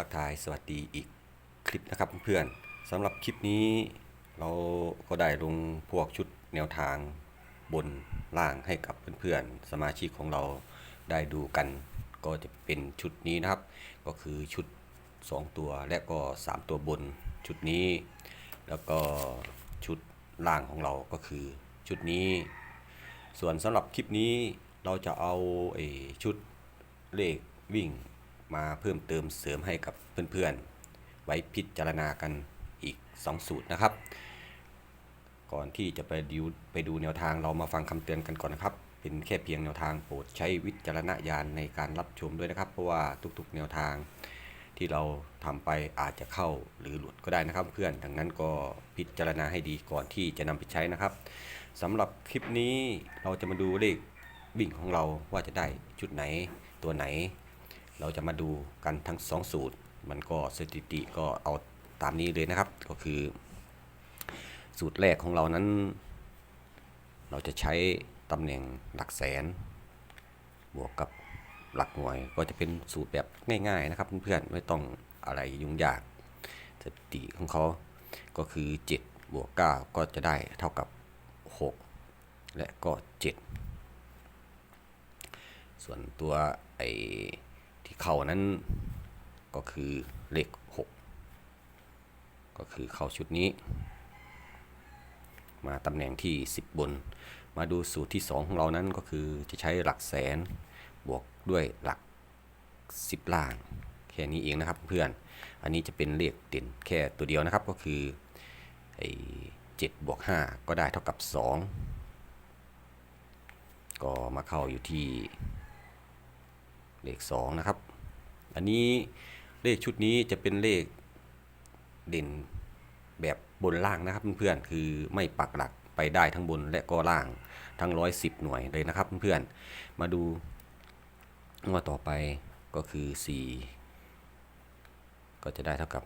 ทักทายสวัสดีอีกคลิปนะครับเพื่อนๆสำหรับคลิปนี้เราก็ได้ลงพวกชุดแนวทางบนล่างให้กับเพื่อนๆ สมาชิกของเราได้ดูกัน ก็จะเป็นชุดนี้นะครับ ก็คือชุด 2 ตัวและก็ 3 ตัวบนชุดนี้ แล้วก็ชุดล่างของเราก็คือชุดนี้ ส่วนสำหรับคลิปนี้เราจะเอาไอ้ชุดเลขวิ่ง มาเพิ่มเติมเสริมให้กับเพื่อนๆ ไว้พิจารณากันอีก 2 สูตรนะครับ ก่อนที่จะไปดูไปดูแนวทางเรามาฟังคำเตือนกันก่อนนะครับ เป็นแค่เพียงแนวทางโปรดใช้วิจารณญาณในการรับชมด้วยนะครับ เพราะว่าทุกๆ แนวทางที่เราทำไปอาจจะเข้าหรือหลุดก็ได้นะครับเพื่อนดังนั้นก็พิจารณาให้ดีก่อนที่จะนำไปใช้นะครับสำหรับคลิปนี้เราจะมาดูเลขวิ่งของเราว่าจะได้จุดไหนตัวไหน เราจะมาดูกันทั้งสองสูตร มันก็สถิติก็เอาตามนี้เลยนะครับ ก็คือ สูตรแรกของเรานั้น เราจะใช้ตำแหน่งหลักแสน บวกกับหลักหน่วย ก็จะเป็นสูตรแบบง่ายๆนะครับเพื่อนๆไม่ต้องอะไรยุ่งยากสถิติของเขาก็คือ 7 บวก 9 ก็จะได้เท่ากับ 6 และก็ 7 ส่วนตัวไอ ที่เข้านั้นก็คือเลข 6 ก็คือเข้าชุดนี้ มาตำแหน่งที่ 10 บน มาดูสูตรที่ 2 ของเรานั้นก็คือจะใช้หลักแสนบวกด้วยหลัก 10 ล่าง แค่นี้เองนะครับเพื่อน อันนี้จะเป็นเลขเด่นแค่ตัวเดียวนะครับก็คือไอ้เจ็ดบวก5ก็ได้เท่ากับ 2 ก็มาเข้าอยู่ที่ เลข2นะครับ อันนี้เลขชุดนี้จะเป็นเลขเด่นแบบบนล่างนะครับเพื่อนๆ คือไม่ปักหลักไปได้ทั้งบนและก็ล่างทั้ง 110 หน่วยเลยนะครับเพื่อนๆ มาดูงวดต่อไปก็คือ 4 ก็จะได้เท่ากับ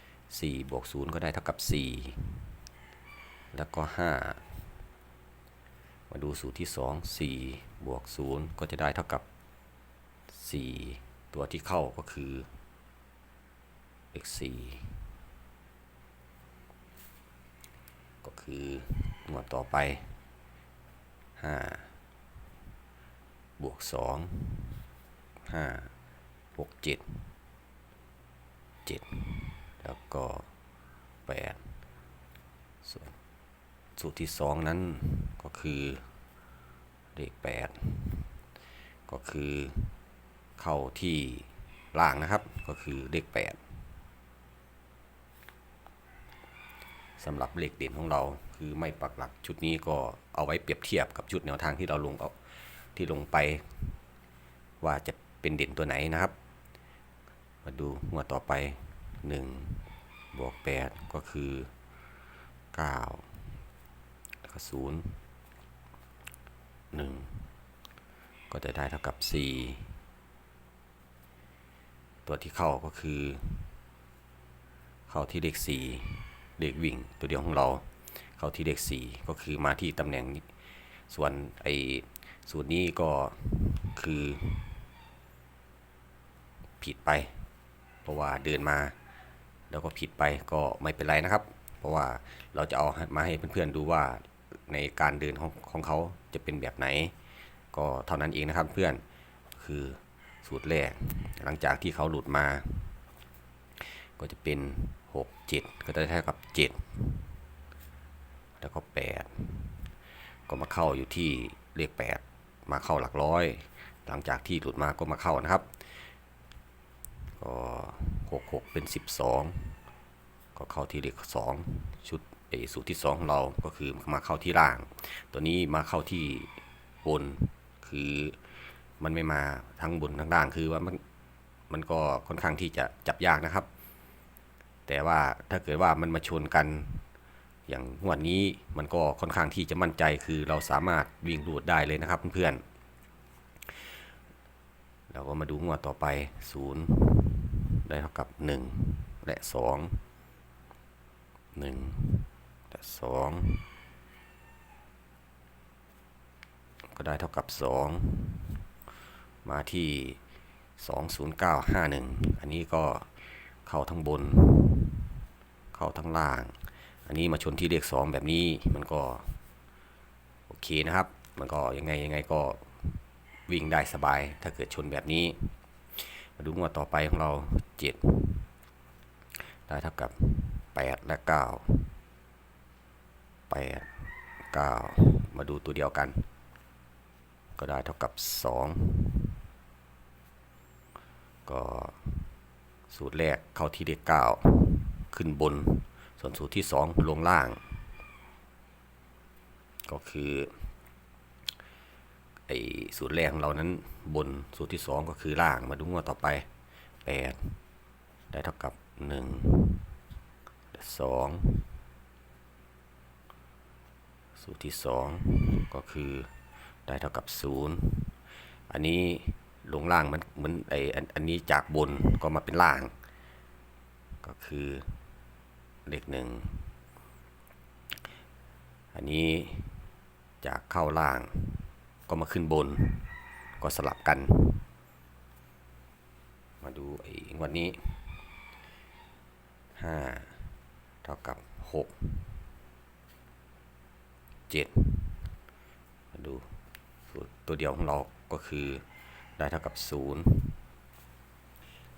4 บวก 0 ก็ได้เท่ากับ 4 แล้วก็ 5 มาดูสูตรที่ 2 4 บวก 0 ก็จะได้เท่ากับ 4 ตัวที่เข้าก็คือเลข4ก็คือหมวดต่อไป 5 บวก 2 5บวก7 7 แล้วก็ 8 ส่วนสูตรที่ 2 นั้นก็คือเลข8ก็คือ เข้าที่ล่างนะครับ ก็คือเลข 8สำหรับเลขเด่นของเราคือไม่ปักหลักชุดนี้ก็เอาไว้เปรียบเทียบกับชุดแนวทางที่เราลงเอาที่ลงไป ว่าจะเป็นเด่นตัวไหนนะครับ มาดูงวดต่อไป 1 บวก 8 ก็คือ 9 แล้วก็ 0 1 ก็จะได้เท่ากับ 4 ตัวที่เข้าก็คือ เข้าที่เลข4เลขวิ่งตัวเดียวของเรา เข้าที่เลข4ก็คือมาที่ตำแหน่งนี้ ส่วนไอ้สูตรนี้ก็คือ ผิดไป เพราะว่าเดินมา แล้วก็ผิดไปก็ไม่เป็นไรนะครับ เพราะว่าเราจะเอามาให้เพื่อนๆดูว่าในการเดินของของเขาจะเป็นแบบไหน ก็เท่านั้นเองนะครับเพื่อนคือ สูตรแรก หลังจากที่เขาหลุดมา ก็จะเป็น 6 7 ก็จะได้เท่ากับ 7 แล้วก็ 8 ก็มาเข้าอยู่ที่เลข 8 มาเข้าหลักร้อย หลังจากที่หลุดมาก็มาเข้านะครับ ก็ 6 6 เป็น 12 ก็เข้าที่เลข 2 ชุดเออสูตรที่ 2 ของเราก็คือมาเข้าที่ล่าง ตัวนี้มาเข้าที่บนคือ มันไม่มาทั้งบนทั้งล่างคือว่ามันมันก็ค่อนข้างที่จะจับยากนะครับ แต่ว่าถ้าเกิดว่ามันมาชนกัน อย่างงวดนี้มันก็ค่อนข้างที่จะมั่นใจคือเราสามารถวิ่งรูดได้เลยนะครับเพื่อนๆเราก็มาดูงวดต่อไป 0 ได้เท่ากับ 1 และ 2 1 และ 2 ก็ได้เท่ากับ 2 มาที่ 20951 อันนี้ก็เข้าทั้งบน เข้าทั้งล่าง อันนี้มาชนที่เลข 2 แบบนี้มันก็ โอเคนะครับ มันก็ยังไงยังไงก็วิ่งได้สบาย ถ้าเกิดชนแบบนี้ มาดูงวดต่อไปของเรา 7 ได้เท่ากับ 8 และ 9 8 9 มาดูตัวเดียวกัน ก็ได้เท่ากับ 2 ก็สูตรแรกเข้าที่เลข9ขึ้นบน ส่วนสูตรที่2ลงล่าง ก็คือไอ้สูตรแรกของเรานั้นบนสูตรที่2ก็คือล่างมาดูงวดต่อไป8ได้เท่ากับ1 2สูตรที่2ก็คือได้เท่ากับ0อันนี้ ลงล่างมันเหมือนไออันอันนี้จากบนก็มาเป็นล่าง ก็คือเลขหนึ่งอันนี้จากเข้าล่างก็มาขึ้นบน ก็สลับกัน มาดูไอ้วันนี้ 5 เท่ากับ 6 7 มาดูตัวเดียวของเราก็คือ ได้เท่ากับ 0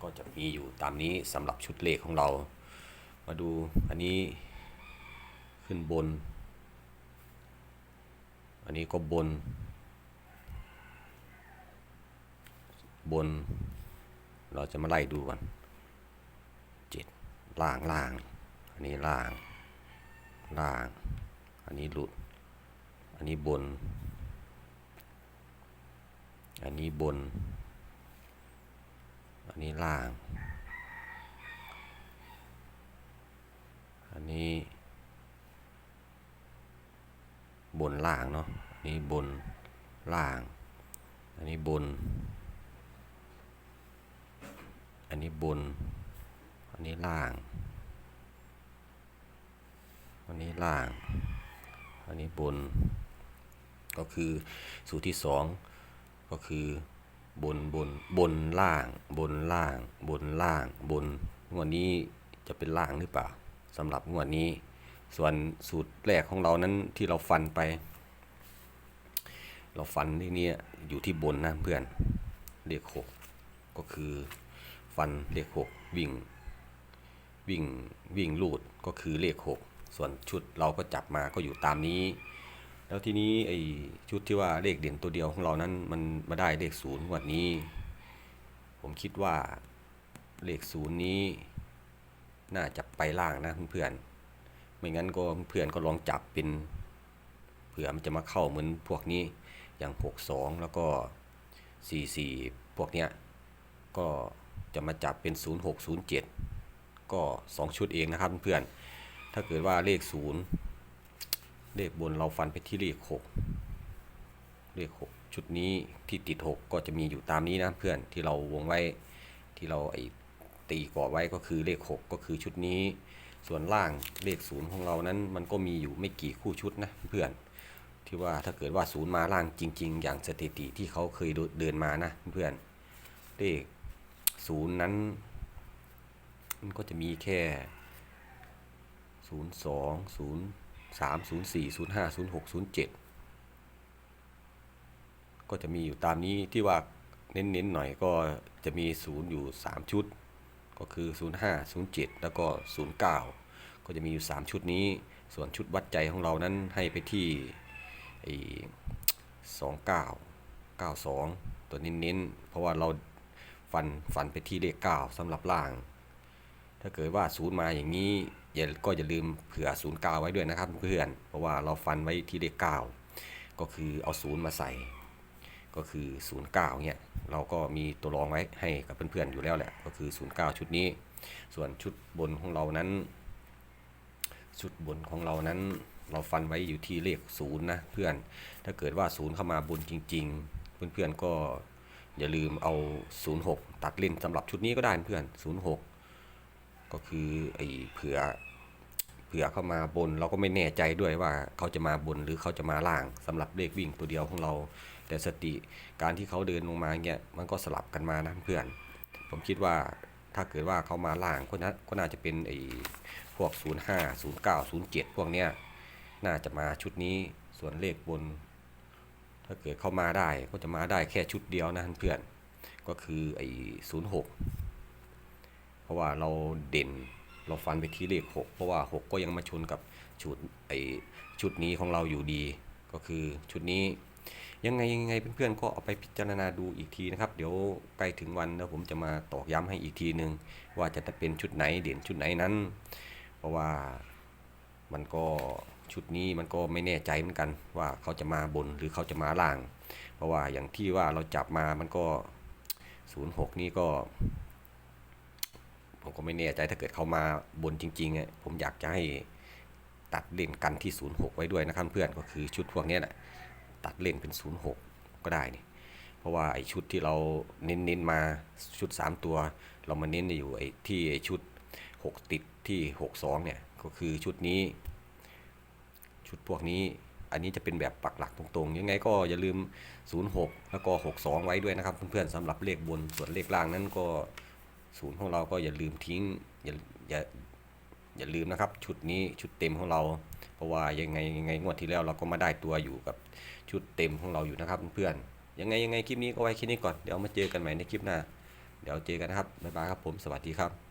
ก็จะมีอยู่ตามนี้สำหรับชุดเลขของเรา มาดูอันนี้ขึ้นบน อันนี้ก็บน บน เราจะมาไล่ดูกันเจ็ดล่างล่าง อันนี้ล่าง ล่าง อันนี้หลุด อันนี้บน อันนี้บน อันนี้ล่าง อันนี้ บนล่างเนาะอันนี้บนล่าง อันนี้บน อันนี้บน อันนี้ล่าง อันนี้ล่าง อันนี้บน ก็คือสูตรที่สอง ก็คือบนบนบนล่าง บนล่าง บนล่าง บนงวดนี้จะเป็นล่างหรือเปล่าสำหรับงวดนี้ ส่วนสูตรแรกของเรานั้นที่เราฟันไป เราฟันที่นี่อยู่ที่บนนะเพื่อนเลขหกก็คือฟันเลขหกวิ่ง วิ่งวิ่งลูดก็คือเลขหกส่วนชุดเราก็จับมาก็อยู่ตามนี้ แล้วทีนี้ไอ้ชุดที่ว่าเลขเด่นตัวเดียวของเรานั้นมันมาได้เลขศูนย์วันนี้ ผมคิดว่าเลขศูนย์นี้น่าจะไปล่างนะเพื่อนๆไม่งั้นก็เพื่อนก็ลองจับเป็นเผื่อมันจะมาเข้าเหมือนพวกนี้อย่างหกสองแล้วก็สี่สี่พวกเนี้ยก็จะมาจับเป็นศูนย์หกศูนย์เจ็ดก็สองชุดเองนะครับเพื่อนๆถ้าเกิดว่าเลขศูนย์ เลขบนเราฟันไปที่เลขหกเลขหกชุดนี้ที่ติดหกก็จะมีอยู่ตามนี้นะเพื่อนที่เราวงไว้ที่เราไอตีกรอบไว้ก็คือเลขหกก็คือชุดนี้ ส่วนล่างเลขศูนย์ของเรานั้นมันก็มีอยู่ไม่กี่คู่ชุดนะเพื่อนที่ว่าถ้าเกิดว่าศูนย์มาล่างจริง ๆ อย่างสถิติที่เขาเคยเดินมานะเพื่อนเลขศูนย์นั้น มันก็จะมีแค่ศูนย์ สองศูนย์สามศูนย์สี่ศูนย์ห้าศูนย์หกศูนย์เจ็ดก็จะมีอยู่ตามนี้ที่ว่าเน้นๆหน่อยก็จะมีศูนย์อยู่สามชุด ก็คือศูนย์ห้าศูนย์เจ็ดแล้วก็ศูนย์เก้าก็จะมีอยู่สามชุดนี้ ส่วนชุดวัดใจของเรานั้นให้ไปที่ไอ้สองเก้าเก้าสองตัวเน้นๆ เพราะว่าเราฟันฟันไปที่เลขเก้าสำหรับล่าง ถ้าเกิดว่าศูนย์มาอย่างนี้ อย่าก็อย่าลืมเผื่อศูนย์เก้าไว้ด้วยนะครับเพื่อน เพราะว่าเราฟันไว้ที่เลขเก้าก็คือเอาศูนย์มาใส่ ก็คือศูนย์เก้าเนี่ยเราก็มีตัวรองไว้ให้กับเพื่อนๆอยู่แล้วแหละ ก็คือศูนย์เก้าชุดนี้ ส่วนชุดบนของเรานั้น ชุดบนของเรานั้นเราฟันไว้อยู่ที่เลขศูนย์นะเพื่อน ถ้าเกิดว่าศูนย์เข้ามาบนจริง ๆ เพื่อนๆก็อย่าลืมเอา 06 ตัดเล่นสำหรับชุดนี้ก็ได้เพื่อน 06 ก็คือไอ้เผื่อ เผื่อเข้ามาบน เราก็ไม่แน่ใจด้วยว่าเขาจะมาบนหรือเขาจะมาล่างสำหรับเลขวิ่งตัวเดียวของเรา แต่สติการที่เขาเดินลงมาเงี้ยมันก็สลับกันมานะเพื่อน ผมคิดว่าถ้าเกิดว่าเขามาล่างก็น่าก็น่าจะเป็นไอ้พวก 05 09 07 พวกเนี้ยน่าจะมาชุดนี้ส่วนเลขบน ถ้าเกิดเข้ามาได้ก็จะมาได้แค่ชุดเดียวนะเพื่อนก็คือไอ้06 เพราะว่าเราเด่น เราฟันไปที่เลข 6 เพราะว่า 6 ก็ยังมาชนกับชุดไอชุดนี้ของเราอยู่ดี ก็คือชุดนี้ยังไงยังไงเพื่อนๆก็เอาไปพิจารณาดูอีกทีนะครับ เดี๋ยวใกล้ถึงวันแล้วผมจะมาตอกย้ำให้อีกทีหนึ่งว่าจะเป็นชุดไหนเด่นชุดไหนนั้น เพราะว่ามันก็ชุดนี้มันก็ไม่แน่ใจเหมือนกันว่าเขาจะมาบนหรือเขาจะมาล่าง เพราะว่าอย่างที่ว่าเราจับมามันก็ 06 นี่ก็ ผมก็ไม่แน่ใจถ้าเกิดเขามาบนจริงๆอะผมอยากจะให้ตัดเล่นกันที่ 06 ไว้ด้วยนะครับเพื่อนก็คือชุดพวกนี้แหละตัดเล่นเป็น 06 ก็ได้นี่เพราะว่าไอ้ชุดที่เราเน้นๆมาชุด 3 ตัว เรามาเน้นอยู่ไอ้ที่ไอชุด 6 ติดที่ 62 เนี่ยก็คือชุดนี้ ชุดพวกนี้อันนี้จะเป็นแบบปักหลักตรงๆ ยังไงก็อย่าลืม 06 แล้วก็ 62 ไว้ด้วยนะครับเพื่อนๆสำหรับเลขบนส่วนเลขล่างนั้นก็ ศูนย์ของเราก็อย่าลืมทิ้งอย่าอย่าอย่าลืมนะครับ ชุดนี้ชุดเต็มของเรา เพราะว่ายังไงยังไงงวดที่แล้วเราก็มาได้ตัวอยู่กับชุดเต็มของเราอยู่นะครับเพื่อนยังไงยังไงคลิปนี้ก็ไว้แค่นี้ก่อนเดี๋ยวมาเจอกันใหม่ในคลิปหน้า เดี๋ยวเจอกันนะครับบ๊ายบายครับผมสวัสดีครับ